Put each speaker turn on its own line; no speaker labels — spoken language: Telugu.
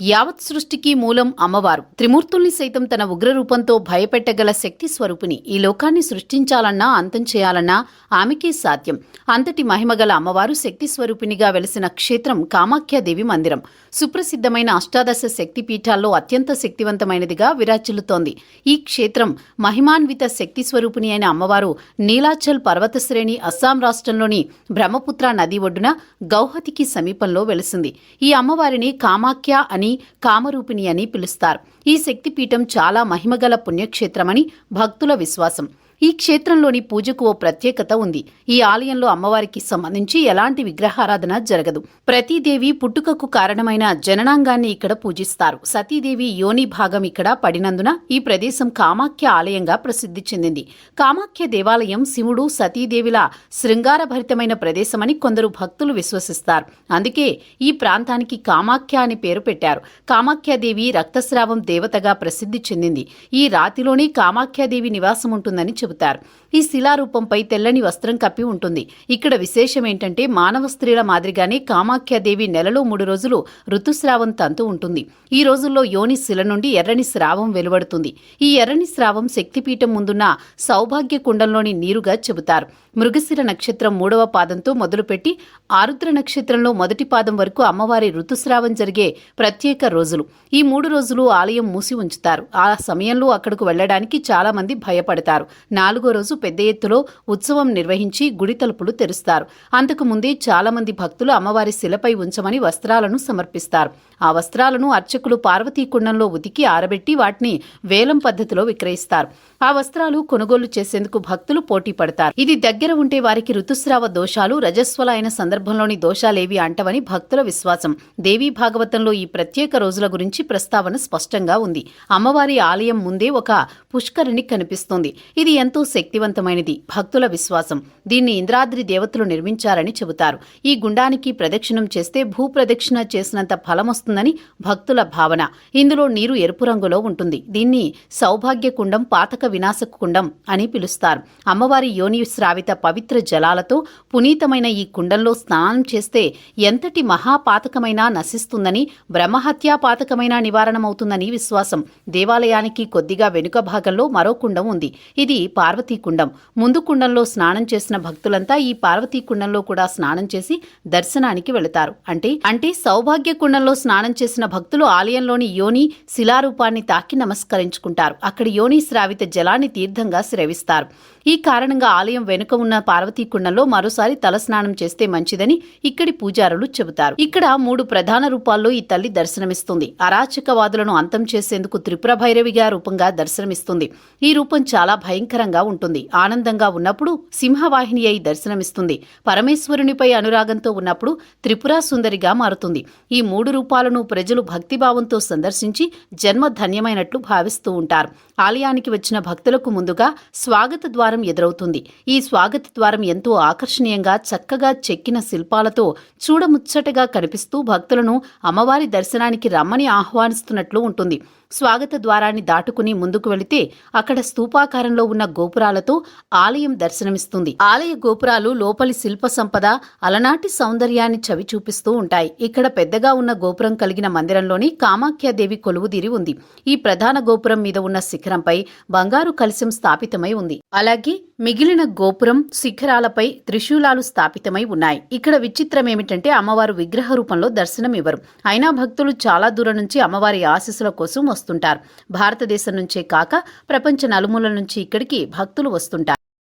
యావత్ సృష్టికి మూలం అమ్మవారు. త్రిమూర్తుల్ని సైతం తన ఉగ్ర రూపంతో భయపెట్టగల శక్తి స్వరూపిణి. ఈ లోకాన్ని సృష్టించాలన్నా అంతం చేయాలన్నా ఆమెకే సాధ్యం. అంతటి మహిమగల అమ్మవారు శక్తి స్వరూపిణిగా వెలిసిన క్షేత్రం కామాఖ్యాదేవి మందిరం. సుప్రసిద్ధమైన అష్టాదశ శక్తి పీఠాల్లో అత్యంత శక్తివంతమైనదిగా విరాచిల్లుతోంది ఈ క్షేత్రం మహిమాన్విత శక్తి స్వరూపిణి అయిన అమ్మవారు నీలాచల్ పర్వత శ్రేణి అస్సాం రాష్ట్రంలోని బ్రహ్మపుత్ర నది ఒడ్డున గౌహతికి సమీపంలో వెలిసింది. ఈ అమ్మవారిని కామాఖ్య అని కామరూపిణి అని పిలుస్తారు. ఈ శక్తిపీఠం చాలా మహిమగల పుణ్యక్షేత్రమని భక్తుల విశ్వాసం. ఈ క్షేత్రంలోని పూజకు ఓ ప్రత్యేకత ఉంది. ఈ ఆలయంలో అమ్మవారికి సంబంధించి ఎలాంటి విగ్రహారాధన జరగదు. ప్రతిదేవి పుట్టుకకు కారణమైన జననాంగాన్ని ఇక్కడ పూజిస్తారు. సతీదేవి యోని భాగం ఇక్కడ పడినందున ఈ ప్రదేశం కామాఖ్య ఆలయంగా ప్రసిద్ధి చెందింది. కామాఖ్య దేవాలయం శివుడు సతీదేవిల శృంగారభరితమైన ప్రదేశమని కొందరు భక్తులు విశ్వసిస్తారు. అందుకే ఈ ప్రాంతానికి కామాఖ్య అని పేరు పెట్టారు. కామాఖ్యాదేవి రక్తస్రావం దేవతగా ప్రసిద్ధి చెందింది. ఈ రాతిలోనే కామాఖ్యాదేవి నివాసం ఉంటుందని చెబుతారు. ఈ శిలారూపంపై తెల్లని వస్త్రం కప్పి ఉంటుంది. ఇక్కడ విశేషం ఏంటంటే మానవ స్త్రీల మాదిరిగానే కామాఖ్యాదేవి నెలలో మూడు రోజులు ఋతుస్రావం తంతు ఉంటుంది. ఈ రోజుల్లో యోని శిల నుండి ఎర్రని స్రావం వెలువడుతుంది. ఈ ఎర్రని స్రావం శక్తిపీఠం ముందున్న సౌభాగ్య కుండంలోని నీరుగా చెబుతారు. మృగశిర నక్షత్రం మూడవ పాదంతో మొదలుపెట్టి ఆరుద్ర నక్షత్రంలో మొదటి పాదం వరకు అమ్మవారి ఋతుస్రావం జరిగే ప్రత్యేక రోజులు. ఈ మూడు రోజులు ఆలయం మూసి ఉంచుతారు. ఆ సమయంలో అక్కడకు వెళ్ళడానికి చాలా మంది భయపడతారు. నాలుగో రోజు పెద్ద ఎత్తులో ఉత్సవం నిర్వహించి గుడి తలుపులు తెరుస్తారు. అంతకు ముందే చాలా మంది భక్తులు అమ్మవారి శిలపై ఉంచమని వస్త్రాలను సమర్పిస్తారు. ఆ వస్త్రాలను అర్చకులు పార్వతీ కుండంలో ఉతికి ఆరబెట్టి వాటిని వేలం పద్ధతిలో విక్రయిస్తారు. ఆ వస్త్రాలు కొనుగోలు చేసేందుకు భక్తులు పోటీ పడతారు. ఇది దగ్గర ఉంటే వారికి ఋతుస్రావ దోషాలు రజస్వల అయిన సందర్భంలోని దోషాలేవి అంటవని భక్తుల విశ్వాసం. దేవీ భాగవతంలో ఈ ప్రత్యేక రోజుల గురించి ప్రస్తావన స్పష్టంగా ఉంది. అమ్మవారి ఆలయం ముందే ఒక పుష్కరిణి కనిపిస్తుంది. ఇది ఎంతో శక్తివంతమైనది. భక్తుల విశ్వాసం. దీన్ని ఇంద్రాద్రి దేవతలు నిర్మించారని చెబుతారు. ఈ గుండానికి ప్రదక్షిణం చేస్తే భూ ప్రదక్షిణ చేసినంత ఫలమొస్తుందని భక్తుల భావన. ఇందులో నీరు ఎరుపు రంగులో ఉంటుంది. దీన్ని సౌభాగ్య కుండం పాతక వినాశక కుండం అని పిలుస్తారు. అమ్మవారి యోని శ్రావిత పవిత్ర జలాలతో పునీతమైన ఈ కుండంలో స్నానం చేస్తే ఎంతటి మహాపాతకమైనా నశిస్తుందని బ్రహ్మహత్యా పాతకమైన నివారణమవుతుందని విశ్వాసం. దేవాలయానికి కొద్దిగా వెనుక భాగంలో మరో కుండం ఉంది ఇది పార్వతీ కుండం ముందు కుండంలో స్నానం చేసిన భక్తులంతా ఈ పార్వతీ కుండంలో కూడా స్నానం చేసి దర్శనానికి వెళతారు. అంటే అంటే సౌభాగ్య కుండంలో స్నానం చేసిన భక్తులు ఆలయంలోని యోని శిలారూపాన్ని తాకి నమస్కరించుకుంటారు. అక్కడ యోని శ్రావిత జలాన్ని తీర్థంగా స్రవిస్తారు. ఈ కారణంగా ఆలయం వెనుక ఉన్న పార్వతీ కుండంలో మరోసారి తలస్నానం చేస్తే మంచిదని ఇక్కడి పూజారులు చెబుతారు. ఇక్కడ మూడు ప్రధాన రూపాల్లో ఈ తల్లి దర్శనమిస్తుంది. అరాచకవాదులను అంతం చేసేందుకు త్రిపుర భైరవిగా రూపంగా దర్శనమిస్తుంది. ఈ రూపం చాలా భయంకరంగా ఉంటుంది. ఆనందంగా ఉన్నప్పుడు సింహవాహిని అయి దర్శనమిస్తుంది. పరమేశ్వరునిపై అనురాగంతో ఉన్నప్పుడు త్రిపురా సుందరిగా మారుతుంది. ఈ మూడు రూపాలను ప్రజలు భక్తిభావంతో సందర్శించి జన్మ ధన్యమైనట్లు భావిస్తూ ఉంటారు. ఆలయానికి వచ్చిన భక్తులకు ముందుగా స్వాగత ద్వారం ఎదురవుతుంది. ఈ స్వాగత ద్వారం ఎంతో ఆకర్షణీయంగా చక్కగా చెక్కిన శిల్పాలతో చూడముచ్చటగా కనిపిస్తూ భక్తులను అమ్మవారి దర్శనానికి రమ్మని ఆహ్వానిస్తున్నట్లు ఉంటుంది. స్వాగత ద్వారాన్ని దాటుకుని ముందుకు వెళితే అక్కడ స్తూపాకారంలో ఉన్న గోపురాలతో ఆలయం దర్శనమిస్తుంది. ఆలయ గోపురాలు లోపలి శిల్ప సంపద అలనాటి సౌందర్యాన్ని చవి చూపిస్తూ ఉంటాయి. ఇక్కడ పెద్దగా ఉన్న గోపురం కలిగిన మందిరంలోని కామాఖ్యాదేవి కొలువుదీరి ఉంది. ఈ ప్రధాన గోపురం మీద ఉన్న శిఖరంపై బంగారు కలశం స్థాపితమై ఉంది. అలాగే మిగిలిన గోపురం శిఖరాలపై త్రిశూలాలు స్థాపితమై ఉన్నాయి. ఇక్కడ విచిత్రం ఏమిటంటే అమ్మవారు విగ్రహ రూపంలో దర్శనం ఇవ్వరు. అయినా భక్తులు చాలా దూరం నుంచి అమ్మవారి ఆశీస్సుల కోసం వస్తుంటారు. భారతదేశం నుంచే కాక ప్రపంచ నలుమూల నుంచి ఇక్కడికి భక్తులు వస్తుంటారు.